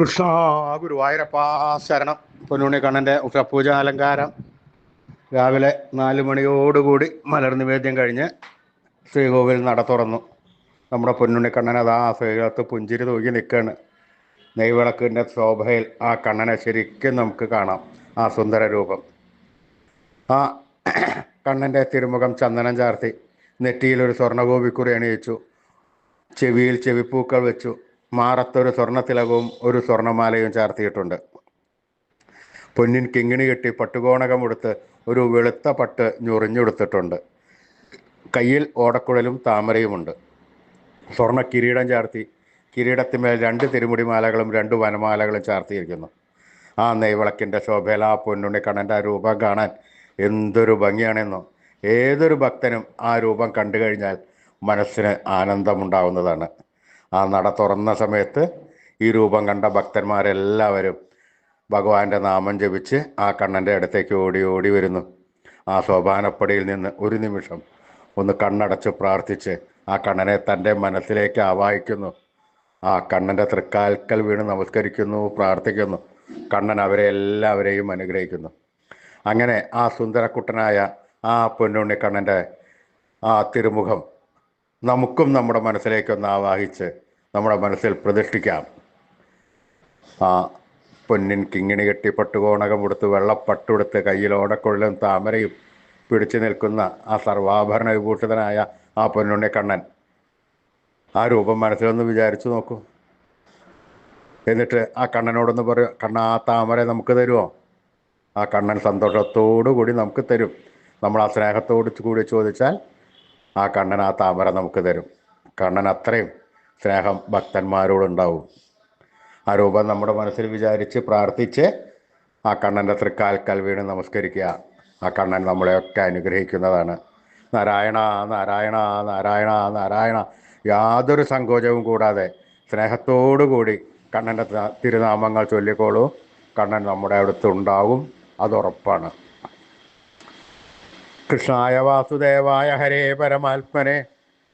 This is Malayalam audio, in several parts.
കൃഷ്ണ ഗുരുവായൂരപ്പ ശരണം. പൊന്നുണ്ണി കണ്ണന്റെ ഉഷപൂജ അലങ്കാരം. രാവിലെ നാല് മണിയോടുകൂടി മലർ നിവേദ്യം കഴിഞ്ഞ് ശ്രീകോവിൽ നട തുറന്നു. നമ്മുടെ പൊന്നുണ്ണി കണ്ണൻ അത് ആ ശ്രീകത്ത് പുഞ്ചിരി തൂക്കി നിൽക്കുകയാണ് നെയ്വിളക്കിന്റെ ശോഭയിൽ ആ കണ്ണനെ ശരിക്കും നമുക്ക് കാണാം. ആ സുന്ദര രൂപം. ആ കണ്ണന്റെ തിരുമുഖം ചന്ദനം ചാർത്തി. നെറ്റിയിൽ ഒരു സ്വർണഗോപിക്കുറി അണിയിച്ചു. ചെവിയിൽ ചെവിപ്പൂക്കൾ വെച്ചു. മാറത്തൊരു സ്വർണത്തിലകവും ഒരു സ്വർണമാലയും ചാർത്തിയിട്ടുണ്ട്. പൊന്നിൻ കിങ്ങിണി കെട്ടി പട്ടുകോണകം ഉടുത്ത് ഒരു വെളുത്ത പട്ട് ഞൊറിഞ്ഞുടുത്തിട്ടുണ്ട്. കയ്യിൽ ഓടക്കുഴലും താമരയുമുണ്ട്. സ്വർണ കിരീടം ചാർത്തി കിരീടത്തിന്മേൽ രണ്ട് തിരുമുടിമാലകളും രണ്ട് വനമാലകളും ചാർത്തിയിരിക്കുന്നു. ആ നെയ്വിളക്കിന്റെ ശോഭയിൽ ആ പൊന്നുണ്ണി കണ്ണന്റെ ആ രൂപം കാണാൻ എന്തൊരു ഭംഗിയാണെന്നോ. ഏതൊരു ഭക്തനും ആ രൂപം കണ്ടു കഴിഞ്ഞാൽ മനസ്സിന് ആനന്ദമുണ്ടാവുന്നതാണ്. ആ നട തുറന്ന സമയത്ത് ഈ രൂപം കണ്ട ഭക്തന്മാരെല്ലാവരും ഭഗവാന്റെ നാമം ജപിച്ച് ആ കണ്ണന്റെ അടുത്തേക്ക് ഓടി ഓടി വരുന്നു. ആ സോപാനപ്പടിയിൽ നിന്ന് ഒരു നിമിഷം ഒന്ന് കണ്ണടച്ച് പ്രാർത്ഥിച്ച് ആ കണ്ണനെ തന്റെ മനസ്സിലേക്ക് ആവാഹിക്കുന്നു. ആ കണ്ണന്റെ തൃക്കാൽക്കൽ വീണ് നമസ്കരിക്കുന്നു പ്രാർത്ഥിക്കുന്നു. കണ്ണൻ അവരെ എല്ലാവരെയും അനുഗ്രഹിക്കുന്നു. അങ്ങനെ ആ സുന്ദരക്കുട്ടനായ ആ പൊന്നുണ്ണി കണ്ണന്റെ ആ തിരുമുഖം നമുക്കും നമ്മുടെ മനസ്സിലേക്കൊന്ന് ആവാഹിച്ച് നമ്മുടെ മനസ്സിൽ പ്രതിഷ്ഠിക്കാം. ആ പൊന്നിൻ കിങ്ങിണി കെട്ടി പട്ടുകോണകം ഉടുത്ത് വെള്ളപ്പട്ടുടുത്ത് കയ്യിൽ ഓടക്കൊള്ളും താമരയും പിടിച്ചു നിൽക്കുന്ന ആ സർവാഭരണ വിഭൂഷിതനായ ആ പൊന്നുണ്ണി കണ്ണൻ ആ രൂപം മനസ്സിലൊന്ന് വിചാരിച്ചു നോക്കൂ. എന്നിട്ട് ആ കണ്ണനോടൊന്ന് പറയും കണ്ണ ആ താമര നമുക്ക് തരുമോ ആ കണ്ണൻ സന്തോഷത്തോടു കൂടി നമുക്ക് തരും. നമ്മൾ ആ സ്നേഹത്തോട് കൂടി ചോദിച്ചാൽ ആ കണ്ണൻ ആ താമര നമുക്ക് തരും. കണ്ണൻ അത്രയും സ്നേഹം ഭക്തന്മാരോടുണ്ടാവും. ആ രൂപം നമ്മുടെ മനസ്സിൽ വിചാരിച്ച് പ്രാർത്ഥിച്ച് ആ കണ്ണന്റെ തൃക്കാൽക്കൽ വീണ് നമസ്കരിക്കുക. ആ കണ്ണൻ നമ്മളെയൊക്കെ അനുഗ്രഹിക്കുന്നതാണ്. നാരായണ നാരായണ നാരായണ നാരായണ. യാതൊരു സങ്കോചവും കൂടാതെ കൂടി കണ്ണന്റെ തിരുനാമങ്ങൾ ചൊല്ലിക്കോളൂ. കണ്ണൻ നമ്മുടെ അടുത്ത് ഉണ്ടാവും അതുറപ്പാണ്. കൃഷ്ണായ വാസുദേവായ ഹരേ പരമാത്മനെ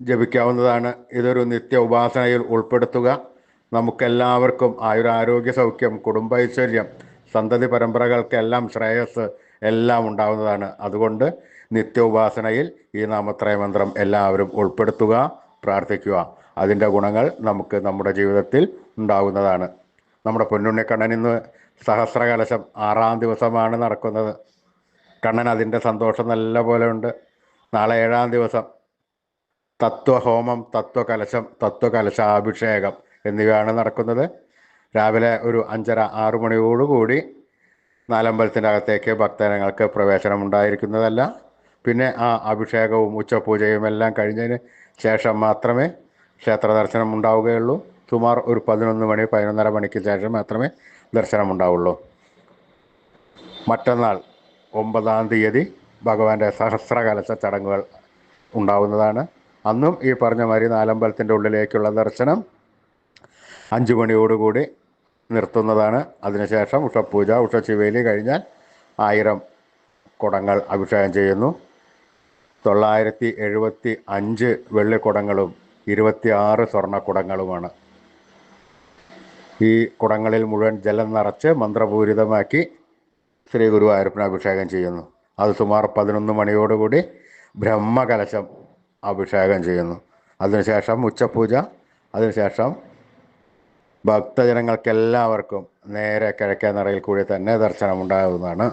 ജപിക്കാവുന്നതാണ്. ഇതൊരു നിത്യ ഉപാസനയിൽ ഉൾപ്പെടുത്തുക. നമുക്കെല്ലാവർക്കും ആയുരാരോഗ്യ സൗഖ്യം കുടുംബൈശ്വര്യം സന്തതി പരമ്പരകൾക്കെല്ലാം ശ്രേയസ് എല്ലാം ഉണ്ടാവുന്നതാണ്. അതുകൊണ്ട് നിത്യ ഉപാസനയിൽ ഈ നാമത്രയമന്ത്രം എല്ലാവരും ഉൾപ്പെടുത്തുക പ്രാർത്ഥിക്കുക. അതിന്റെ ഗുണങ്ങൾ നമുക്ക് നമ്മുടെ ജീവിതത്തിൽ ഉണ്ടാകുന്നതാണ് നമ്മുടെ പൊന്നുണ്ണിക്കണ്ണൻ ഇന്ന് സഹസ്രകലശം ആറാം ദിവസമാണ് നടക്കുന്നത്. കണ്ണൻ അതിന്റെ സന്തോഷം നല്ല പോലെ ഉണ്ട്. നാളെ ഏഴാം ദിവസം തത്വഹോമം തത്വകലശം തത്വകലശാഭിഷേകം എന്നിവയാണ് നടക്കുന്നത്. രാവിലെ ഒരു അഞ്ചര ആറു മണിയോടുകൂടി നാലമ്പലത്തിന്റെ അകത്തേക്ക് ഭക്തജനങ്ങൾക്ക് പ്രവേശനം ഉണ്ടായിരിക്കുന്നതല്ല. പിന്നെ ആ അഭിഷേകവും ഉച്ചപൂജയും എല്ലാം കഴിഞ്ഞതിന് ശേഷം മാത്രമേ ക്ഷേത്ര ദർശനം ഉണ്ടാവുകയുള്ളൂ. സുമാർ ഒരു പതിനൊന്ന് മണി പതിനൊന്നര മണിക്ക് ശേഷം മാത്രമേ ദർശനം ഉണ്ടാവുള്ളൂ. മറ്റന്നാൾ ഒമ്പതാം തീയതി ഭഗവാന്റെ സഹസ്രകലശ ചടങ്ങുകൾ ഉണ്ടാവുന്നതാണ്. അന്നും ഈ പറഞ്ഞ മാതിരി നാലമ്പലത്തിന്റെ ഉള്ളിലേക്കുള്ള ദർശനം അഞ്ചു മണിയോടുകൂടി നിർത്തുന്നതാണ്. അതിനുശേഷം ഉഷപൂജ ഉഷശിവേലി കഴിഞ്ഞാൽ ആയിരം കുടങ്ങൾ അഭിഷേകം ചെയ്യുന്നു. തൊള്ളായിരത്തി എഴുപത്തി അഞ്ച് വെള്ളിക്കുടങ്ങളും ഇരുപത്തി ആറ് സ്വർണക്കുടങ്ങളുമാണ്. ഈ കുടങ്ങളിൽ മുഴുവൻ ജലം നിറച്ച് മന്ത്രപൂരിതമാക്കി ശ്രീ ഗുരുവായൂരപ്പന് അഭിഷേകം ചെയ്യുന്നു. അത് സുമാർ പതിനൊന്ന് മണിയോടുകൂടി ബ്രഹ്മകലശം അഭിഷേകം ചെയ്യുന്നു. അതിനുശേഷം ഉച്ചപൂജ അതിനുശേഷം ഭക്തജനങ്ങൾക്കെല്ലാവർക്കും നേരെ കിഴക്കേ നിറയിൽ കൂടി തന്നെ ദർശനം ഉണ്ടാകുന്നതാണ്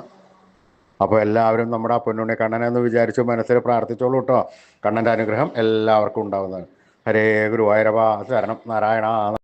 അപ്പോൾ എല്ലാവരും നമ്മുടെ ആ പൊന്നുണ്ണി കണ്ണനെ എന്ന് വിചാരിച്ച് മനസ്സിൽ പ്രാർത്ഥിച്ചോളൂ കേട്ടോ. കണ്ണന്റെ അനുഗ്രഹം എല്ലാവർക്കും ഉണ്ടാകുന്നതാണ് ഹരേ ഗുരുവായൂരപ്പ ശരണം നാരായണ.